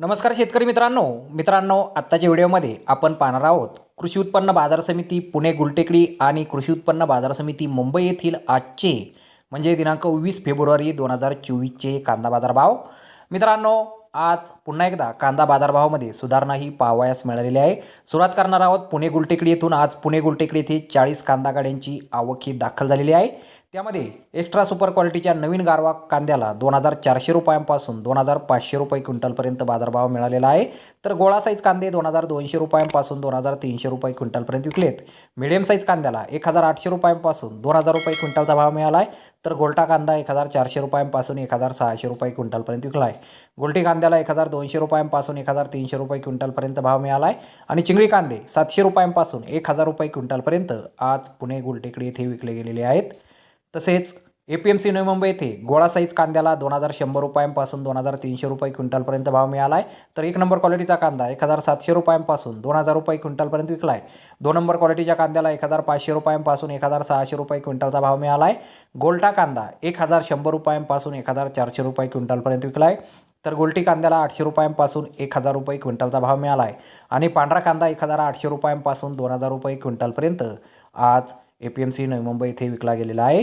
नमस्कार शेतकरी मित्रांनो. मित्रांनो आत्ताच्या व्हिडिओमध्ये आपण पाहणार आहोत कृषी उत्पन्न बाजार समिती पुणे गुलटेकडी आणि कृषी उत्पन्न बाजार समिती मुंबई येथील आजचे म्हणजे दिनांक वीस फेब्रुवारी दोन हजार चोवीसचे कांदा बाजारभाव. मित्रांनो आज पुन्हा एकदा कांदा बाजारभावामध्ये सुधारणा ही पाहावयास मिळालेली आहे. सुरुवात करणार आहोत पुणे गुलटेकडी येथून. आज पुणे गुलटेकडी येथे चाळीस कांदा गाड्यांची आवक ही दाखल झालेली आहे. त्यामध्ये एक्स्ट्रा सुपर क्वालिटीच्या नवीन गारवा कांद्याला दोन हजार चारशे रुपयांपासून दोन हजार पाचशे रुपये क्विंटलपर्यंत बाजारभाव मिळालेला आहे. तर गोळा साईज कांदे दोन हजार दोनशे रुपयांपासून दोन हजार तीनशे रुपये क्विंटलपर्यंत विकलेत. मिडियम साईज कांद्याला एक हजार आठशे रुपयांपासून दोन हजार रुपये क्विंटलचा भाव मिळाला आहे. तर गोलटा कांदा एक हजार चारशे रुपयांपासून एक हजार सहाशे रुपये क्विंटलपर्यंत विकला आहे. गोलटी कांद्याला एक हजार दोनशे रुपयांपासून एक हजार तीनशे रुपये क्विंटलपर्यंत भाव मिळाला आहे. आणि चिंगळी कांदे सातशे रुपयांपासून एक हजार रुपये क्विंटलपर्यंत आज पुणे गुलटेकडी येथे विकले गेलेले आहेत. तसेच A P M C Navi Mumbai येथे गोळा साईज कांद्याला दोन हजार शंभर रुपयांपासून दोन हजार तीनशे रुपये क्विंटलपर्यंत भाव मिळाला आहे तर एक नंबर क्वालिटीचा कांदा एक हजार सातशे रुपयांपासून दोन हजार रुपये क्विंटलपर्यंत विकला आहे दोन नंबर क्वालिटीच्या कांद्याला एक हजार पाचशे रुपयांपासून एक हजार सहाशे रुपये क्विंटलचा भाव मिळाला आहे गोल्टा कांदा एक हजार शंभर रुपयांपासून एक हजार चारशे रुपये क्विंटलपर्यंत विकला आहे तर गोलटी कांद्याला आठशे रुपयांपासून एक हजार रुपये क्विंटलचा भाव मिळाला आहे आणि पांढरा कांदा एक हजार आठशे रुपयांपासून दोन हजार रुपये क्विंटलपर्यंत आज A P M C Navi Mumbai इथे विकला गेलेला आहे.